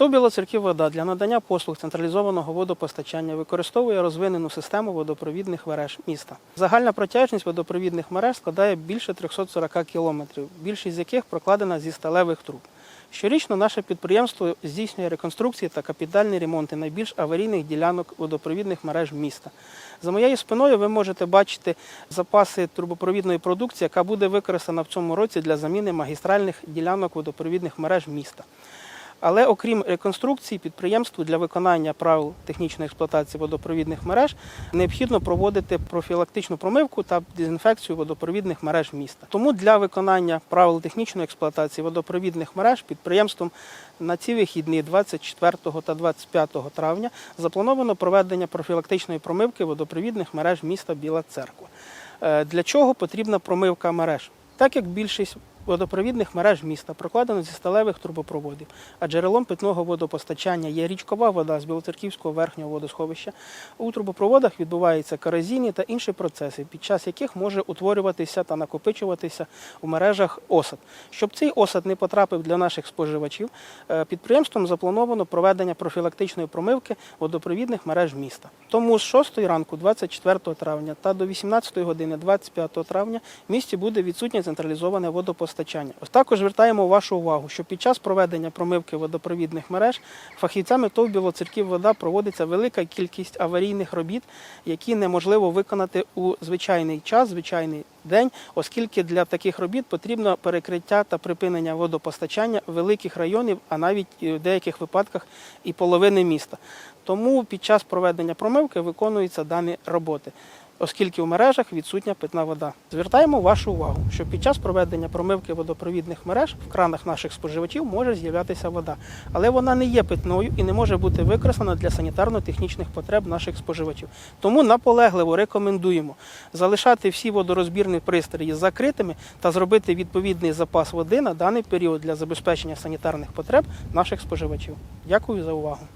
ТОВ «Білоцерків вода для надання послуг централізованого водопостачання використовує розвинену систему водопровідних мереж міста. Загальна протяжність водопровідних мереж складає більше 340 кілометрів, більшість з яких прокладена зі сталевих труб. Щорічно наше підприємство здійснює реконструкції та капітальні ремонти найбільш аварійних ділянок водопровідних мереж міста. За моєю спиною ви можете бачити запаси трубопровідної продукції, яка буде використана в цьому році для заміни магістральних ділянок водопровідних мереж міста. Але окрім реконструкції, підприємству для виконання правил технічної експлуатації водопровідних мереж необхідно проводити профілактичну промивку та дезінфекцію водопровідних мереж міста. Тому для виконання правил технічної експлуатації водопровідних мереж підприємством на ці вихідні 24 та 25 травня заплановано проведення профілактичної промивки водопровідних мереж міста Біла Церква. Е, Для чого потрібна промивка мереж? Так як більшість водопровідних мереж міста прокладено зі сталевих трубопроводів, а джерелом питного водопостачання є річкова вода з Білоцерківського верхнього водосховища. У трубопроводах відбуваються корозійні та інші процеси, під час яких може утворюватися та накопичуватися у мережах осад. Щоб цей осад не потрапив для наших споживачів, е, підприємством заплановано проведення профілактичної промивки водопровідних мереж міста. Тому з 6 ранку, 24 травня та до 18 години 25 травня в місті буде відсутнє централізоване водопостачання. Ось також звертаємо вашу увагу, що під час проведення промивки водопровідних мереж фахівцями ТОВ «Білоцерків вода проводиться велика кількість аварійних робіт, які неможливо виконати у звичайний час, звичайний день, оскільки для таких робіт потрібно перекриття та припинення водопостачання великих районів, а навіть в деяких випадках і половини міста. Тому під час проведення промивки виконуються дані роботи. Оскільки у мережах відсутня питна вода, звертаємо вашу увагу, що під час проведення промивки водопровідних мереж в кранах наших споживачів може з'являтися вода, але вона не є питною і не може бути використана для санітарно-технічних потреб наших споживачів. Тому наполегливо рекомендуємо залишати всі водорозбірні пристрої закритими та зробити відповідний запас води на даний період для забезпечення санітарних потреб наших споживачів. Дякую за увагу.